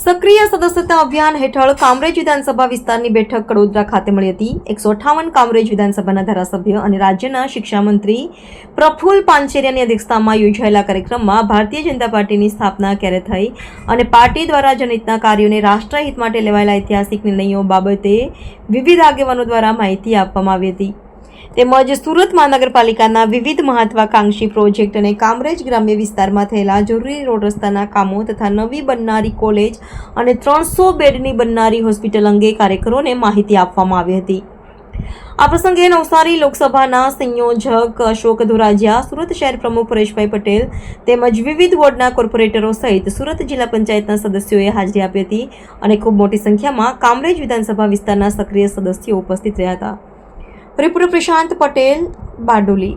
સક્રિય સદસ્યતા અભિયાન હેઠળ કામરેજ વિધાનસભા વિસ્તારની બેઠક કડોદરા ખાતે મળી હતી. એકસો અઠાવન કામરેજ વિધાનસભાના ધારાસભ્ય અને રાજ્યના શિક્ષામંત્રી પ્રફુલ પાંચેરિયાની અધ્યક્ષતામાં યોજાયેલા કાર્યક્રમમાં ભારતીય જનતા પાર્ટીની સ્થાપના ક્યારે થઈ અને પાર્ટી દ્વારા જનહિતના કાર્યોને રાષ્ટ્રહિત માટે લેવાયેલા ઐતિહાસિક નિર્ણયો બાબતે વિવિધ આગેવાનો દ્વારા માહિતી આપવામાં આવી હતી. તેમજ સુરત મહાનગરપાલિકાના વિવિધ મહત્વાકાંક્ષી પ્રોજેક્ટ અને કામરેજ ગ્રામ્ય વિસ્તારમાં થયેલા જરૂરી રોડ રસ્તાના કામો તથા નવી બનનારી કોલેજ અને ત્રણસો બેડની બનનારી હોસ્પિટલ અંગે કાર્યકરોને માહિતી આપવામાં આવી હતી. આ પ્રસંગે નવસારી લોકસભાના સંયોજક અશોક ધોરાજીયા, સુરત શહેર પ્રમુખ પરેશભાઈ પટેલ તેમજ વિવિધ વોર્ડના કોર્પોરેટરો સહિત સુરત જિલ્લા પંચાયતના સદસ્યોએ હાજરી આપી હતી અને ખૂબ મોટી સંખ્યામાં કામરેજ વિધાનસભા વિસ્તારના સક્રિય સદસ્યો ઉપસ્થિત રહ્યા હતા. રિપોર્ટર પ્રશાંત પટેલ બારડોલી.